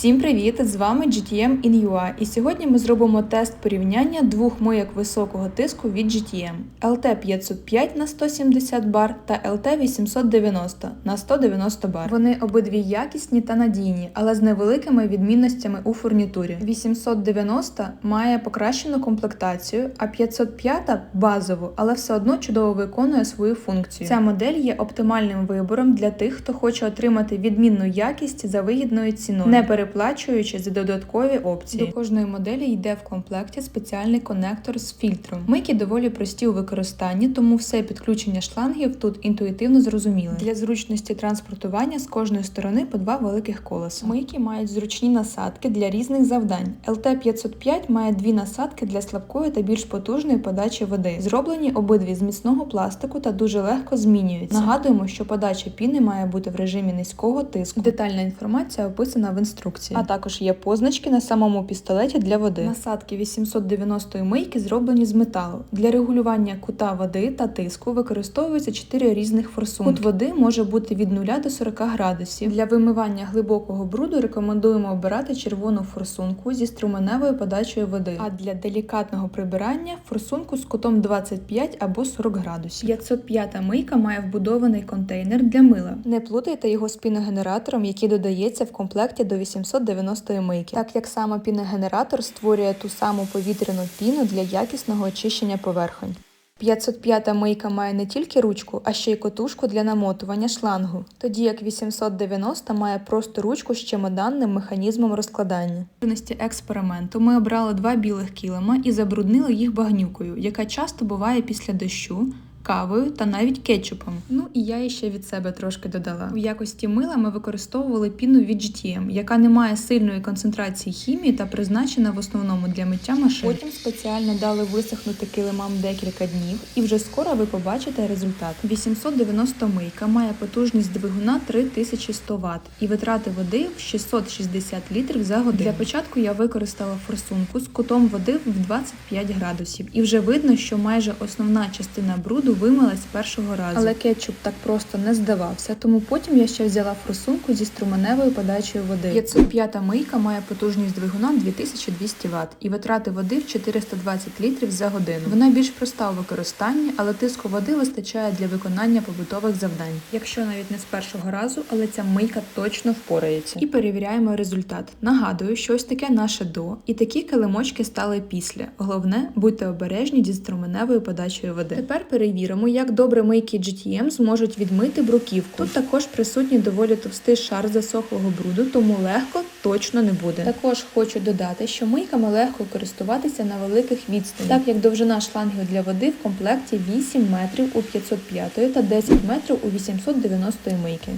Всім привіт! З вами GTM InUA і сьогодні ми зробимо тест порівняння двох мийок високого тиску від GTM LT505 на 170 бар та LT890 на 190 бар. Вони обидві якісні та надійні, але з невеликими відмінностями у фурнітурі. 890 має покращену комплектацію, а 505 базову, але все одно чудово виконує свою функцію. Ця модель є оптимальним вибором для тих, хто хоче отримати відмінну якість за вигідною ціною, не переплачуючи за додаткові опції. До кожної моделі йде в комплекті спеціальний конектор з фільтром. Мийки доволі прості у використанні, тому все підключення шлангів тут інтуїтивно зрозуміле. Для зручності транспортування з кожної сторони по два великих колеса. Мийки мають зручні насадки для різних завдань. LT505 має дві насадки для слабкої та більш потужної подачі води. Зроблені обидві з міцного пластику та дуже легко змінюються. Нагадуємо, що подача піни має бути в режимі низького тиску. Детальна інформація описана в інструкції. А також є позначки на самому пістолеті для води. Насадки 890 мийки зроблені з металу. Для регулювання кута води та тиску використовується 4 різних форсунки. Кут води може бути від 0 до 40 градусів. Для вимивання глибокого бруду рекомендуємо обирати червону форсунку зі струменевою подачею води. А для делікатного прибирання форсунку з кутом 25 або 40 градусів. 505 мийка має вбудований контейнер для мила. Не плутайте його з піногенератором, який додається в комплекті до 890 мийки, так як саме піногенератор створює ту саму повітряну піну для якісного очищення поверхонь. 505 мийка має не тільки ручку, а ще й котушку для намотування шлангу, тоді як 890 має просто ручку з чемоданним механізмом розкладання. В експерименту ми обрали два білих килима і забруднили їх багнюкою, яка часто буває після дощу. Кавою та навіть кетчупом. Ну і я ще від себе трошки додала. У якості мила ми використовували піну від GTM, яка не має сильної концентрації хімії та призначена в основному для миття машин. Потім спеціально дали висохнути килимам декілька днів, і вже скоро ви побачите результат. 890 мийка має потужність двигуна 3100 Вт і витрати води в 660 літрів за годину. Для початку я використала форсунку з кутом води в 25 градусів, і вже видно, що майже основна частина бруду вимилась з першого разу. Але кетчуп так просто не здавався, тому потім я ще взяла форсунку зі струменевою подачею води. 505 мийка має потужність двигуна 2200 Вт і витрати води в 420 літрів за годину. Вона більш проста у використанні, але тиску води вистачає для виконання побутових завдань. Якщо навіть не з першого разу, але ця мийка точно впорається. І перевіряємо результат. Нагадую, що ось таке наше до, і такі килимочки стали після. Головне, будьте обережні зі струменевою подачею води. Тепер перевіримо, як добре мийки GTM зможуть відмити бруківку. Тут також присутній доволі товстий шар засохлого бруду, тому легко точно не буде. Також хочу додати, що мийками легко користуватися на великих відстанях, так як довжина шлангів для води в комплекті 8 метрів у 505 та 10 метрів у 890 мийки.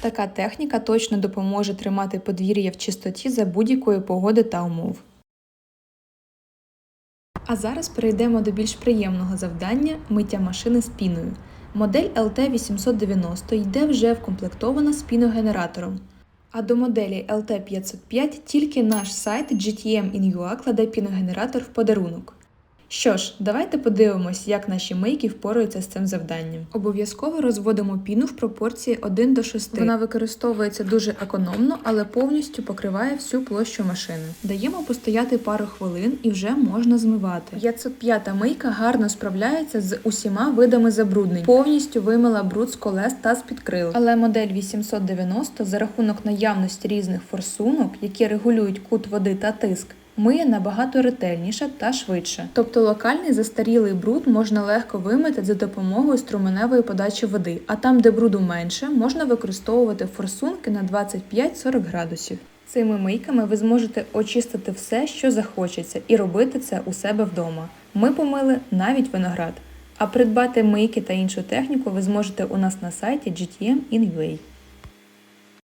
Така техніка точно допоможе тримати подвір'я в чистоті за будь-якої погоди та умов. А зараз перейдемо до більш приємного завдання миття машини з піною. Модель LT890 йде вже вкомплектована з піногенератором. А до моделі LT505 тільки наш сайт GTM InUA кладе піногенератор в подарунок. Що ж, давайте подивимось, як наші мийки впораються з цим завданням. Обов'язково розводимо піну в пропорції 1 до 6. Вона використовується дуже економно, але повністю покриває всю площу машини. Даємо постояти пару хвилин і вже можна змивати. 505 мийка гарно справляється з усіма видами забруднень, повністю вимила бруд з колес та з підкрил. Але модель 890 за рахунок наявності різних форсунок, які регулюють кут води та тиск, миє набагато ретельніше та швидше. Тобто локальний застарілий бруд можна легко вимити за допомогою струменевої подачі води, а там, де бруду менше, можна використовувати форсунки на 25-40 градусів. Цими мийками ви зможете очистити все, що захочеться, і робити це у себе вдома. Ми помили навіть виноград. А придбати мийки та іншу техніку ви зможете у нас на сайті GTM.